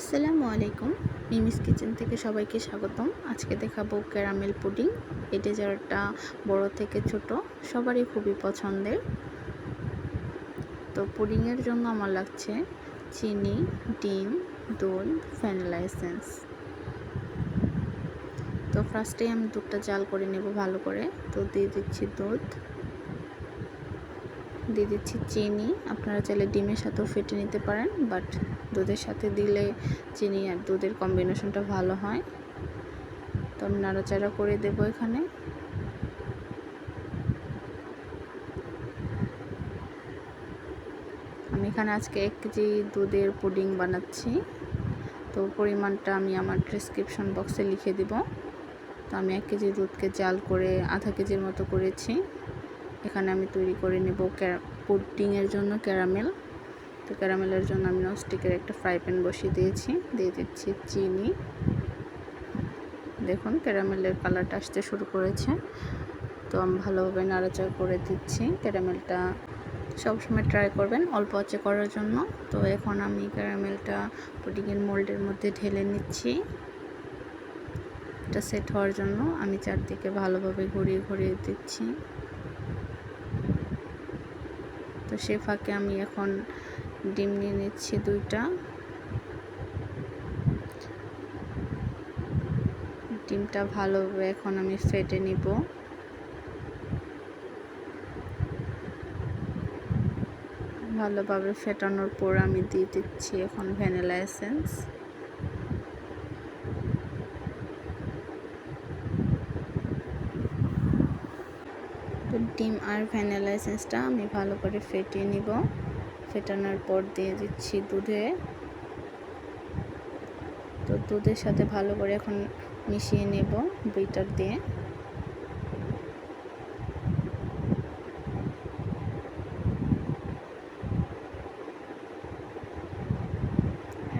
আসসালামু আলাইকুম। Mimi's kitchen থেকে সবাইকে স্বাগতম। আজকে দেখাবো ক্যারামেল পুডিং। এই ডেজার্টটা বড় থেকে ছোট, সবারই খুবই পছন্দের। তো পুডিংয়ের জন্য আমার লাগছে চিনি, ডিম দুধ ভ্যানিলা এসেন্স তো ফার্স্টে আমি দুধটা জাল করে নেব ভালো করে। তো দিয়ে দিচ্ছি দুধ। দিয়ে দিচ্ছি চিনি। আপনারা চাইলে ডিমের সাথেও ফেটে নিতে পারেন বাট দুধের সাথে দিলে চিনি আর দুধের কম্বিনেশনটা ভালো হয়। তো নাড়াচাড়া করে দেব এখানে। আমি এখানে আজকে এক কেজি দুধের পুডিং বানাচ্ছি। তো পরিমাণটা আমি আমার ডিসক্রিপশন বক্সে লিখে দিব। তো আমি এক কেজি দুধকে জাল করে আধা কেজির মতো করেছি। এখানে আমি তৈরি করে নেব পুডিংয়ের জন্য ক্যারামেল। তো ক্যারামেলের জন্য আমি নস্টিকের একটা ফ্রাই প্যান বসিয়ে দিয়েছি, দিয়ে দিচ্ছি চিনি। দেখুন, ক্যারামেলের কালারটা আসতে শুরু করেছে। তো আমি ভালোভাবে নাড়াচাড়া করে দিচ্ছি। ক্যারামেলটা সবসময় ট্রাই করবেন অল্প আঁচে করার জন্য। তো এখন আমি ক্যারামেলটা পুডিংয়ের মোল্ডের মধ্যে ঢেলে নিচ্ছি। এটা সেট হওয়ার জন্য আমি চারদিকে ভালোভাবে ঘুরিয়ে ঘুরিয়ে দিচ্ছি। তো সে ফাঁকে আমি এখন ডিম নিয়ে নিচ্ছি দুইটা। ডিমটা ভালোভাবে এখন আমি ফেটে নিব। ভালোভাবে ফেটানোর পর আমি দিয়ে দিচ্ছি এখন ভ্যানিলা এসেন্স। ডিম আর ভ্যানিলা এসেন্সটা আমি ভালো করে ফেটিয়ে নিব। ফেটানোর পর দিয়ে দিচ্ছি দুধে। তো দুধের সাথে ভালো করে এখন মিশিয়ে নেব বিটার দিয়ে।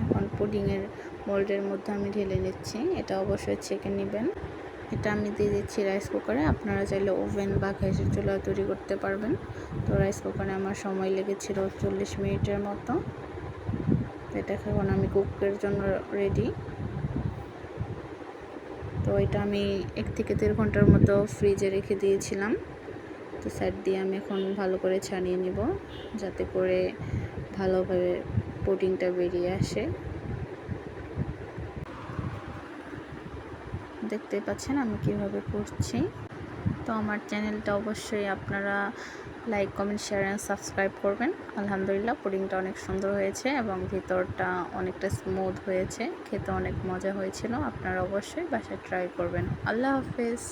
এখন পুডিংয়ের মোল্ডের মধ্যে আমি ঢেলে নিচ্ছি। এটা অবশ্যই চেকে নেবেন। এটা আমি দিয়ে দিচ্ছি রাইস কুকারে আপনারা চাইলে ওভেন বা গ্যাসের চুলা তৈরি করতে পারবেন। তো রাইস কুকারে আমার সময় লেগেছিল চল্লিশ মিনিটের মতো। এটা এখন আমি কুকের জন্য রেডি তো এটা আমি এক থেকে দেড় ঘণ্টার মতো ফ্রিজে রেখে দিয়েছিলাম। তো সাইড দিয়ে আমি এখন ভালো করে ছাড়িয়ে নিব, যাতে করে ভালোভাবে পুডিংটা বেরিয়ে আসে। দেখতে পাচ্ছেন আমি কীভাবে করছি। তো আমার চ্যানেলটা অবশ্যই আপনারা like comment share and subscribe করবেন। আলহামদুলিল্লাহ, পুডিংটা অনেক সুন্দর হয়েছে এবং ভিতরটা অনেকটা স্মুথ হয়েছে। খেতে অনেক মজা হয়েছিল, আপনারা অবশ্যই বাসায় ট্রাই করবেন। আল্লাহ হাফেজ।